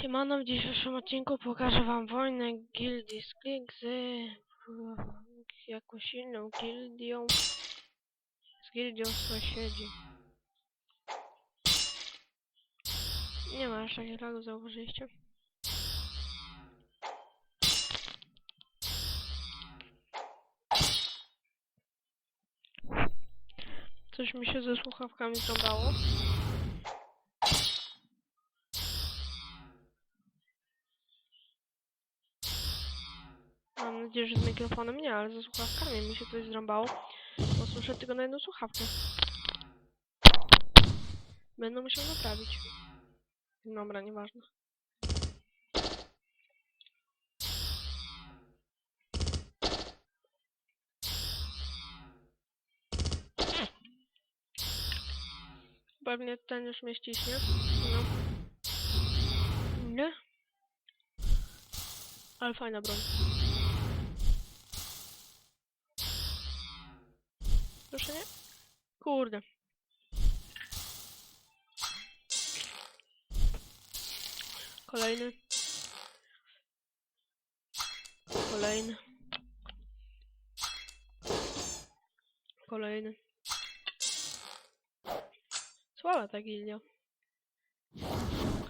Siemano, w dzisiejszym odcinku pokażę wam wojnę gildii Sklik z jakąś inną gildią. Z gildią sąsiedzi. Nie ma aż takiego lagu, zauważyliście? Coś mi się ze słuchawkami zrąbało. Mam nadzieję, że z mikrofonem nie, ale ze słuchawkami mi się coś zrąbało. Bo słyszę tylko na jedną słuchawkę. Będę musiał naprawić. Dobra, nieważne. Pewnie ten już mnie ściśnie. No. Nie? Ale fajna broń. Proszę nie? Kurde. Kolejny. Kolejny. Kolejny. Słaba ta gildia.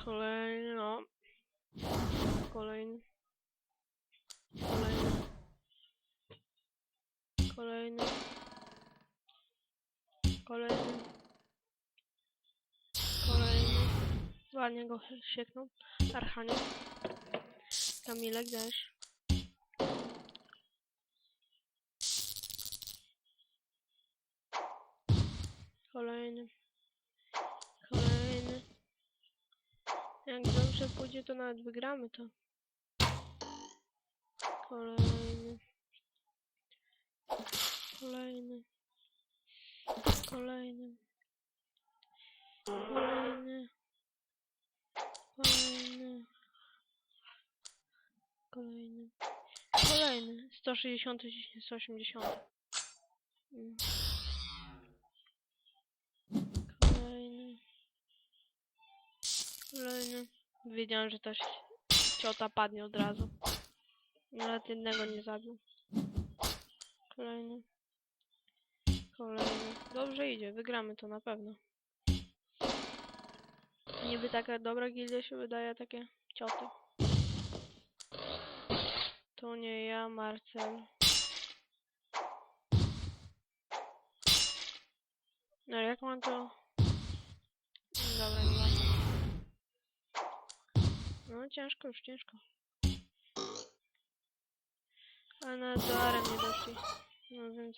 Kolejny, no. Kolejny. Kolejny. Kolejny. Kolejny. Kolejny. Ładnie go sieknął. Archanie. Kamilek też. Kolejny. Kolejny. Jak dobrze pójdzie, to nawet wygramy to. Kolejny. Kolejny. Kolejny. Kolejny. Kolejny. Kolejny. Kolejny. 160, 180. Mm. Kolejny. Kolejny. Wiedziałem, że też ciota padnie od razu. Nawet jednego nie zabił. Kolejny. Kolejny. Dobrze idzie, wygramy to na pewno. Niby taka dobra gildia się wydaje takie cioty. To nie ja, Marcel. No jak mam to... Dobra, nie. No ciężko już, ciężko. Ale nawet do nie doszli. No więc...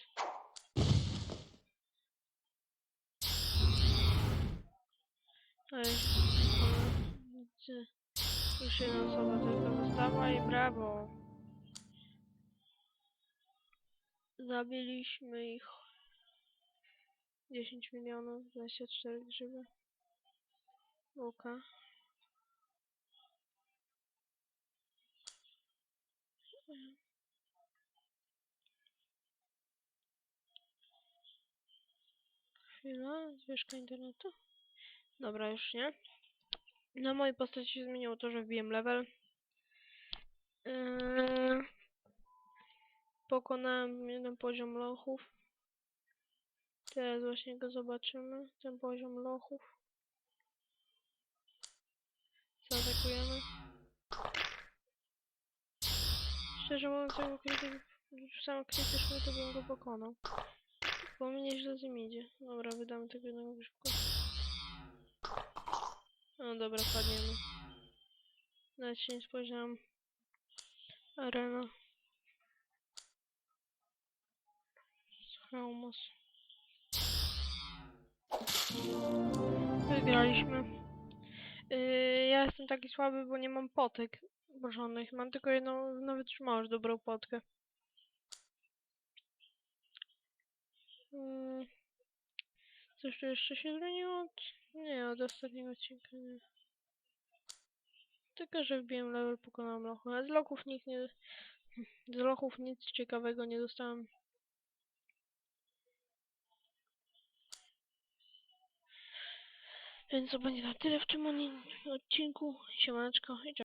Jedna osoba tylko została i brawo. Zabiliśmy ich. 10 milionów, 24 grzyby. Łuka. Chwila, zwyżka internetu. Dobra, już nie. Na mojej postaci się zmieniło to, że wbiłem level. Yy, pokonałem jeden poziom lochów. Teraz właśnie go zobaczymy. Ten poziom lochów. Zaatakujemy. Szczerze mówiąc, krytyk, sam krytyczny to bym go pokonał. Bo mi nieźle z nim idzie. Dobra, wydamy tego jednego szybko. No dobra, padniemy. Nawet się nie spojrzałem. Arena. Chromos. Wygraliśmy. Yy, ja jestem taki słaby, bo nie mam potek porządnych. Mam tylko jedną, już masz dobrą potkę. Yy, coś tu jeszcze się zmieniło? Nie, od ostatniego odcinka nie. Tylko, że wbiłem level, pokonałem lochu. A z lochów nikt nie... Z lochów nic ciekawego nie dostałem. Więc to będzie na tyle w tym odcinku. Siemaneczko i.